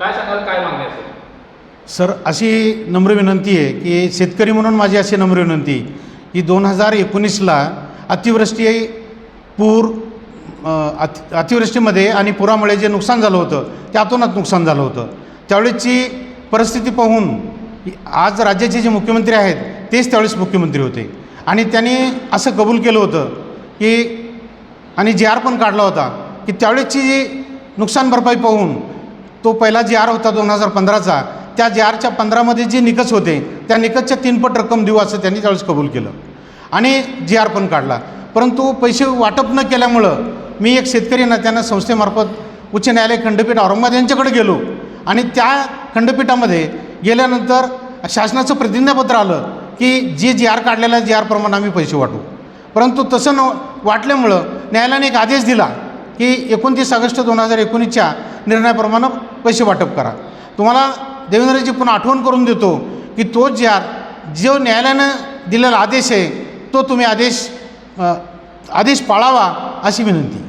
काय सांगाल काय मागणी असेल? सर अशी नम्र विनंती आहे की शेतकरी म्हणून माझी अशी नम्र विनंती की दोन हजार एकोणीसला अतिवृष्टी पूर अति अतिवृष्टीमध्ये आणि पुरामुळे जे नुकसान झालं होतं त्यातूनच नुकसान झालं होतं. त्यावेळेसची परिस्थिती पाहून आज राज्याचे जे मुख्यमंत्री आहेत तेच त्यावेळेस मुख्यमंत्री होते. आणि त्यांनी असं कबूल केलं होतं की आणि जे आर पण काढला होता की त्यावेळेसची जी नुकसान भरपाई पाहून तो पहिला जी आर होता दोन हजार पंधराचा त्या जी आरच्या पंधरामध्ये जे निकष होते त्या निकषच्या तीनपट रक्कम देऊ असं त्यांनी त्यावेळेस कबूल केलं. आणि जी आर पण काढला. परंतु पैसे वाटप न केल्यामुळं मी एक शेतकरी नात्यानं त्यांना संस्थेमार्फत उच्च न्यायालय खंडपीठ औरंगाबाद यांच्याकडे गेलो. आणि त्या खंडपीठामध्ये गेल्यानंतर शासनाचं प्रतिज्ञापत्र आलं की जे जी आर काढलेल्या जी आरप्रमाणे आम्ही पैसे वाटू. परंतु तसं न वाटल्यामुळं न्यायालयाने एक आदेश दिला की एकोणतीस ऑगस्ट दोन हजार एकोणीसच्या निर्णयाप्रमाणे पैसे वाटप करा. तुम्हाला देवेंद्रजी पुन्हा आठवण करून देतो की तो ज्या जो न्यायालयानं दिलेला आदेश आहे तो तुम्ही आदेश आदेश पाळावा अशी विनंती.